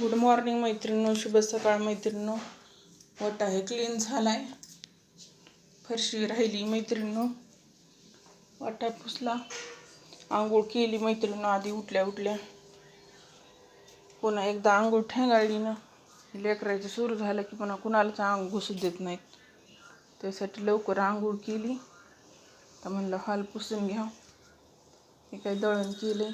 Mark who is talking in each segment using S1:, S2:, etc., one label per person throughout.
S1: Good morning मैत्रिणीनो शुभ सकाळ मैत्रिणीनो. वटा हे क्लीन झालाय. फरशी राहिली मैत्रिणीनो. वाटा पुसला. आंघोळ केली मैत्रिणीनो आधी उठल्या उठल्या. पुन्हा एकदा आंघोळ ठेंगाळली ना. लेकरायचं सुरू झालं की पुन्हा कुणालाच अंग घुसू देत नाहीत. त्यासाठी लवकर आंघोळ केली. तर म्हणलं हाल पुसून घ्या. हे काही दळण केलं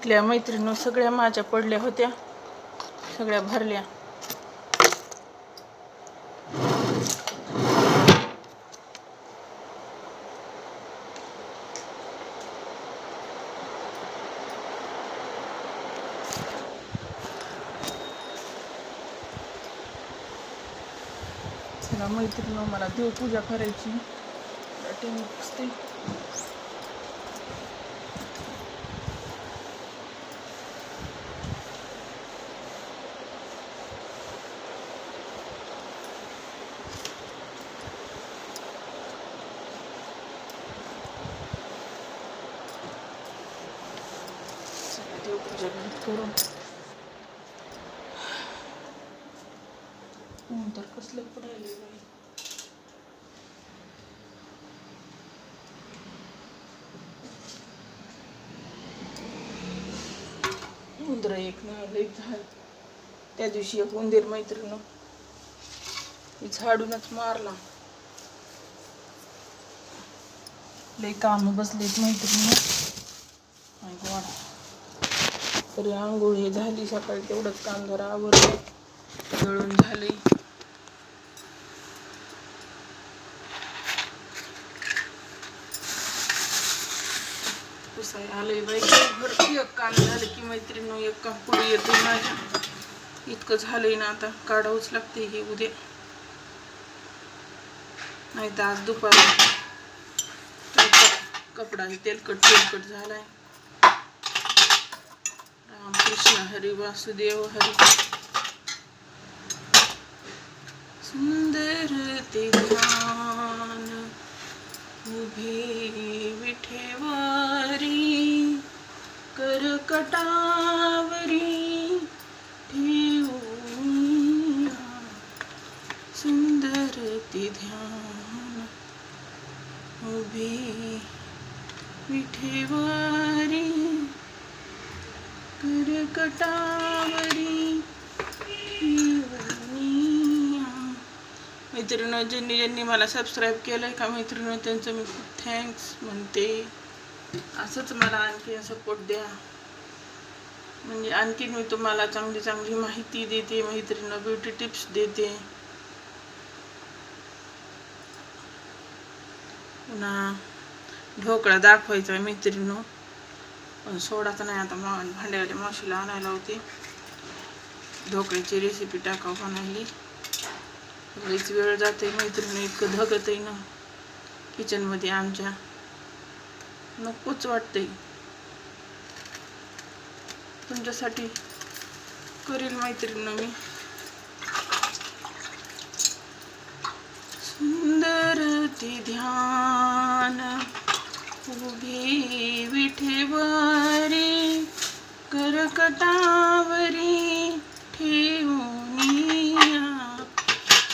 S1: इथल्या मैत्रिणी सगळ्या माझ्या पडल्या होत्या. सगळ्या भरल्या. मैत्रिणी मला देवपूजा करायची. चला देवपूजा घरात करून ऊन तर कसलं पडायला बाई उंदर एक ना लई झाड त्या दिवशी एक उंदीर मैत्रीण झाडूनच मारला. लई काम बसलेत मैत्रिणी तरी आंघोळ हे झाली सकाळी तेवढंच काम जरा आवडलं दळून झाले. पुसाय आलंय बाई भरती एक काम झालं की मैत्रिणी एक काम पुढे येते माझ्या. इतकं झालंय ना आता काढावंच लागते हे उद्या. नाही तर आज दुपारी. कपडा तेलकट तेलकट झालाय. रामकृष्ण हरी वासुदेव हरी सुंदर ते ध्यान उभे विठेवारी करकटावरी ठेवून सुंदर ते ध्यान उभे विठेवारी. करकटावरी मित्रांनो ज्यांनी ज्यांनी मला सबस्क्राईब केलं आहे का मित्रांनो त्यांचं मी खूप थँक्स म्हणते. असंच मला आणखी सपोर्ट द्या. म्हणजे आणखीन मी तुम्हाला चांगली चांगली माहिती देते मैत्रिणी ब्युटी टिप्स देते. पुन्हा ढोकळा दाखवायचा मैत्रिणी पण सोडाचा नाही. आता मा भांड्यावाली मावशीला आणायला होती. ढोकळ्याची रेसिपी टाकाव बनायली लईच वेळ जाते मैत्रिणी इतकं धगतही आहे ना किचनमध्ये आमच्या. नकोच वाटतंय. तुमच्यासाठी करील मैत्रिणी मी. सुंदर ते ध्यान. उभे विठेवारी करकटावरी ठेवूनिया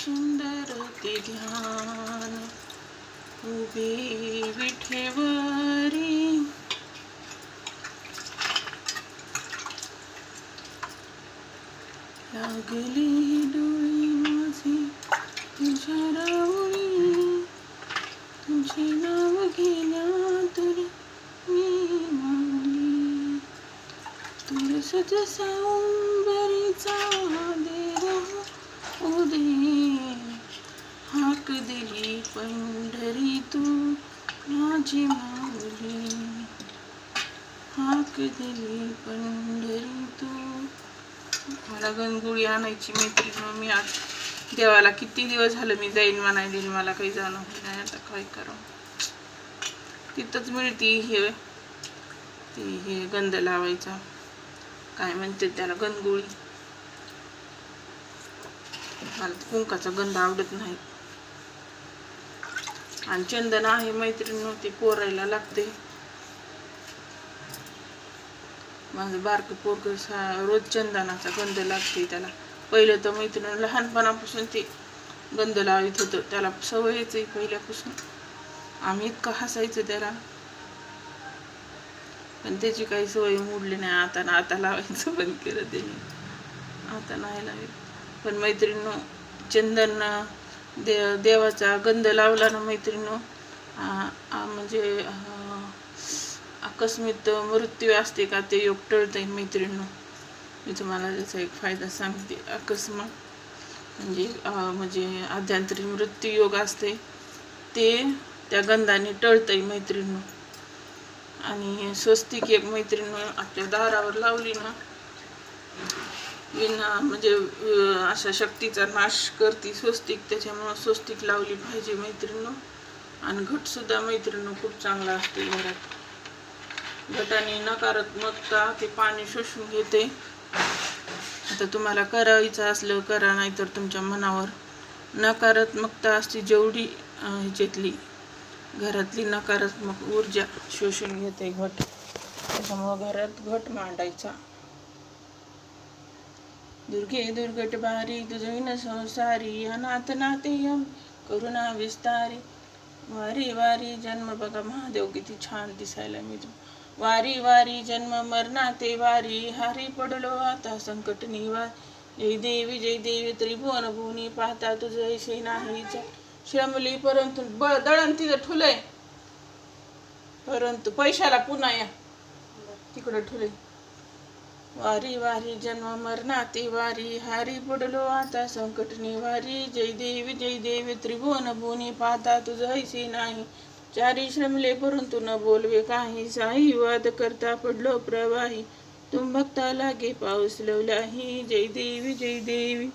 S1: सुंदर ते ध्यान उभे विठेवरी लागली डोळी माझी तुझ्या रावळी तुझे नाव घेण्या तरी मी माऊली तुळस जसा उंबरीचा उदे हाक दिली पंढरी तू माझी माऊली. हाक दिली पंढरी तू. मला गणगुळी आणायची मैत्रीण मी आज. देवाला किती दिवस झालं मी जाईन म्हणायले मला काही जाणं होत नाही आता काय करू तिथंच मिळती हे ती हे गंध लावायचा. काय म्हणते त्याला गणगुळी. मला कुंकाचा गंध आवडत नाही. आणि चंदन आहे मैत्रीण ते कोरायला लागते. माझं बारकं पोरग सा रोज चंदनाचा गंध लागते त्याला. पहिलं तर मैत्रीण लहानपणापासून ते गंध लावित होतं. त्याला सवयच आहे पहिल्यापासून. आम्ही इतकं हसायचं त्याला. पण त्याची काही सवय मोडली नाही. आता ना आता लावायचं बंद केलं त्याने. आता नाही लावेल पण मैत्रीण चंदन दे देवाचा गंध लावला ना मैत्रीण म्हणजे आकस्मित अकस्मित मृत्यू असते का ते योग टळतंय मैत्रिणी मी तुम्हाला त्याचा एक फायदा सांगते. अकस्मात म्हणजे म्हणजे आध्यांतरी मृत्यू योग असते. ते त्या गंधाने टळतंय मैत्रिणी आणि स्वस्तिक एक मैत्रीण आपल्या दारावर लावली ना विना म्हणजे अशा शक्तीचा नाश करते स्वस्तिक त्याच्यामुळं स्वस्तिक लावली पाहिजे मैत्रिणी. आणि घट सुद्धा खूप चांगला असते घरात. घटाने नकारात्मकता ते पाणी शोषून घेते. आता तुम्हाला करायचं असलं करा नाहीतर तुमच्या मनावर नकारात्मकता असते जेवढी ह्याच्यातली. घरातली नकारात्मक ऊर्जा शोषून घेते घट. त्याच्यामुळं घरात घट मांडायचा. दुर्गे दुर्गट बारी तुझविन संसारी अनाथ नातेयम करुणा विस्तारी. वारी वारी जन्म बघा महादेव किती छान दिसायला मी वारी वारी जन्म मरणा ते वारी हारी पडलो आता संकट निवार. जय देवी जय देवी त्रिभुवन भुवनी पाहता तुझं ऐशी नाही श्रमली परंतु बळ दळण तिथं ठुलय. परंतु पैशाला पुन्हा या. तिकडं ठुले वारी वारी जन्म मरणाती वारी. हारी पडलो आता संकट निवारी जय देवी जय देवी त्रिभुवन भुनी पाहता तुझं ऐसी नाही. चारी श्रमले परंतु न बोलवे काही. साई वाद करता पडलो प्रवाही. तुम भक्ताला लागे पाऊस लवलाही. जय देवी जय देवी.